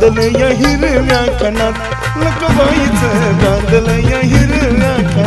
बादल बांधलंय हिरव्या कणात लकबाईचं बांधलंय हिरव्या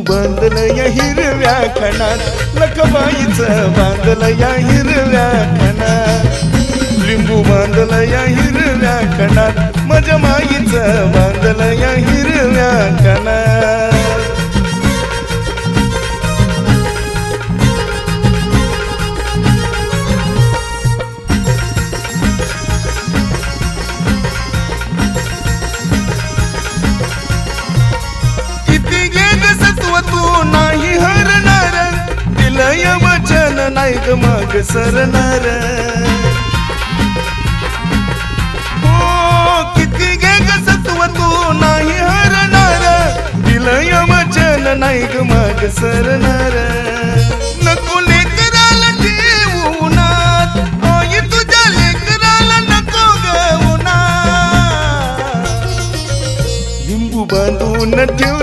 बांधलया हिरव्या खणात. लखबाईचं बांधलया हिरव्या खणात. लिंबू बांधलया हिरव्या खणात. माझ्या माईचं बांधलं या हिरव्या खणात. तू नाही हरणार. दिलय वचन नाही ग मग सरणार. हो किती गे सत्व तू नाही हरणार. दिलय वचन नाही ग मग सरणार.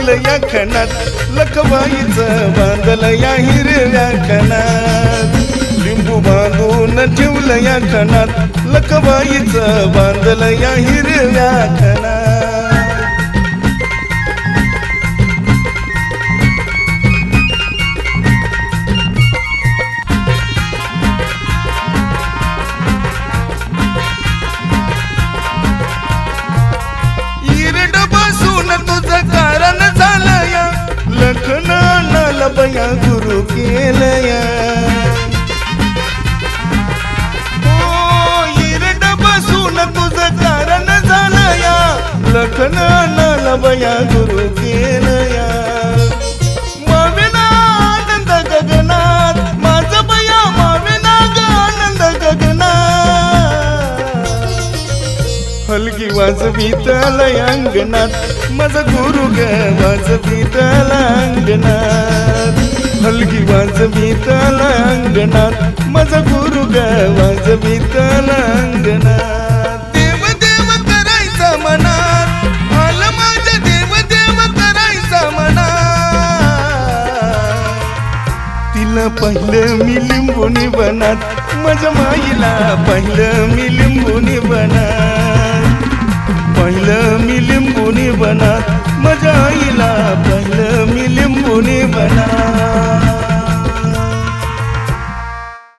बांधल या खणात लखबाईच बांधलं या हिरव्या खणात. लिंबू बांधून ठेवलं या खणात लखबाईच बांधलं या हिरव्या खणात. लखनाला बया गुरु केलं इरड बसून तुझं कारण झालं या लखनाला बया गुरु केलं या मावेना आनंद गगनात माझं बया मावेना ग आनंद गगनात हलकी वाजवीत आलय अंगणात माझा गुरु ग वाजवीत आला अंगणात. हलकी वाजवीत आला अंगणात माझा गुरु ग वाजवीत आला अंगणात देव देव करायचा मनात आलं माझ्या देव देव करायचा मनात. तिला पहिलं मी लिंबुनी बनात माझ्या माईला पहिलं मी लिंबुनी बनात पहिलं मी लिंबुनी बनात माझ्या आईला पहिलं मी लिंबुनी बनात